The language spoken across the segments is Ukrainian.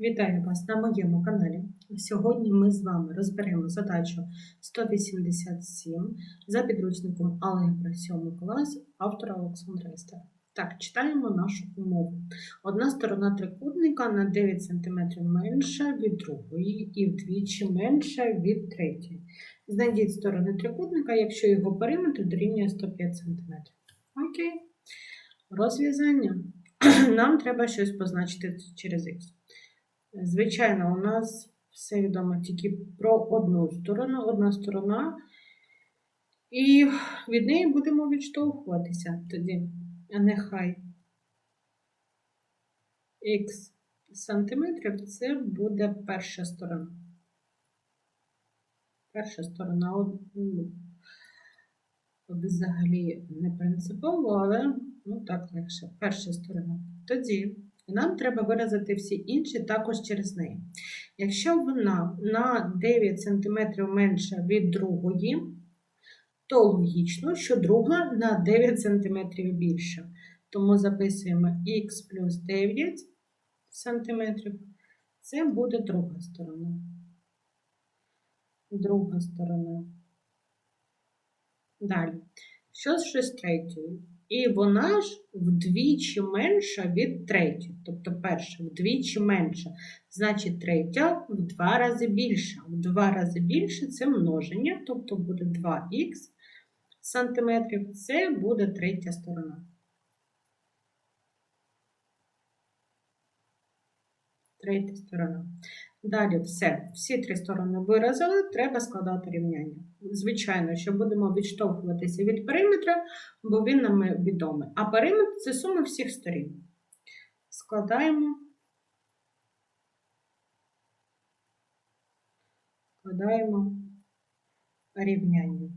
Вітаю вас на моєму каналі. Сьогодні ми з вами розберемо задачу 187 за підручником Алгебра 7 клас автора Олександра Естера. Так, читаємо нашу умову. Одна сторона трикутника на 9 см менша від другої і вдвічі менша від третьої. Знайдіть сторони трикутника, якщо його периметр дорівнює 105 см. Окей. Розв'язання. Нам треба щось позначити через х. Звичайно, у нас все відомо тільки про одну сторону, одна сторона, і від неї будемо відштовхуватися тоді. А нехай х сантиметрів це буде перша сторона. Перша сторона ну, взагалі не принципово, але ну так легше. Перша сторона. Тоді. Нам треба виразити всі інші також через неї. Якщо вона на 9 см менша від другої, то логічно, що друга на 9 см більша. Тому записуємо х плюс 9 см. Це буде друга сторона. Друга сторона. Далі. Що з третьою? І вона ж вдвічі менша від третьої. Тобто перша вдвічі менша. Значить, третя в два рази більша. В два рази більше це множення, тобто буде 2х сантиметрів. Це буде третя сторона. Третя сторона. Далі все. Всі три сторони виразили, треба складати рівняння. Звичайно, що будемо відштовхуватися від периметра, бо він нам відомий. А периметр це сума всіх сторін. Складаємо. Складаємо рівняння.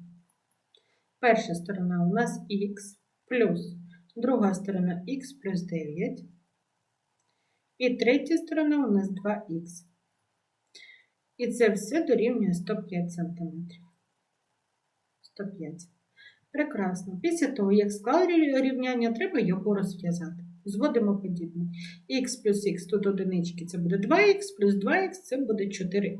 Перша сторона у нас х плюс друга сторона х плюс 9. І третя сторона у нас 2х. І це все дорівнює 105 см. 105. Прекрасно. Після того, як склали рівняння, треба його розв'язати. Зводимо подібне. х плюс х тут одинички це буде 2х, плюс 2х це буде 4х.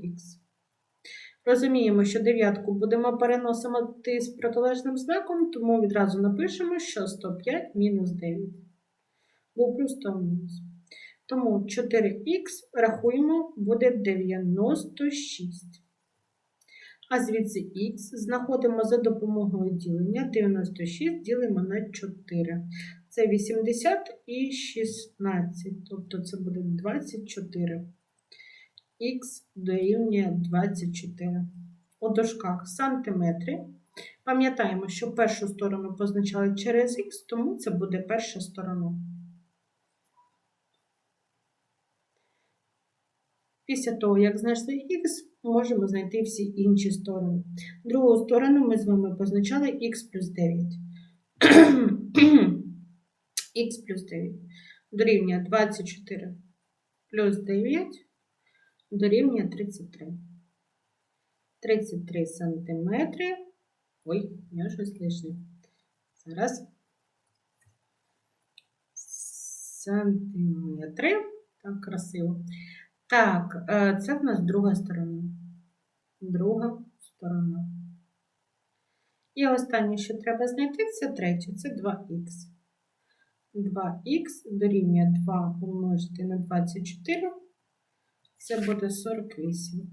Розуміємо, що дев'ятку будемо переносити з протилежним знаком, тому відразу напишемо, що 105 мінус 9. Був плюс то мінус. Тому 4х рахуємо буде 96. А звідси х знаходимо за допомогою ділення 96 ділимо на 4. Це 80 і 16, тобто це буде 24. Х дорівнює 24. У дошках сантиметри. Пам'ятаємо, що першу сторону позначали через х, тому це буде перша сторона. Після того, як знайшли х, можемо знайти всі інші сторони. Другу сторону ми з вами позначали х плюс 9. х плюс 9 дорівнює 24 плюс 9 дорівнює 33. 33 сантиметри. Ой, я щось лишнє. Зараз. Сантиметри. Так, красиво. Так, це в нас друга сторона. Друга сторона. І останнє, що треба знайти, це третє, це 2х. 2х дорівнює 2 помножити на 24. Це буде 48.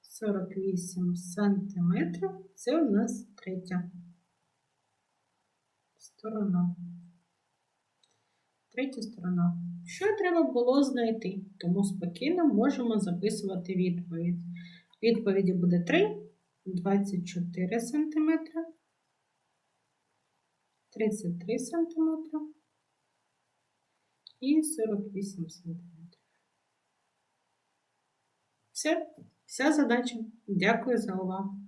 48 сантиметрів. Це у нас третя сторона. Третя сторона. Що треба було знайти? Тому спокійно можемо записувати відповідь. Відповіді буде 3, 24 см, 33 см і 48 см. Все, вся задача. Дякую за увагу.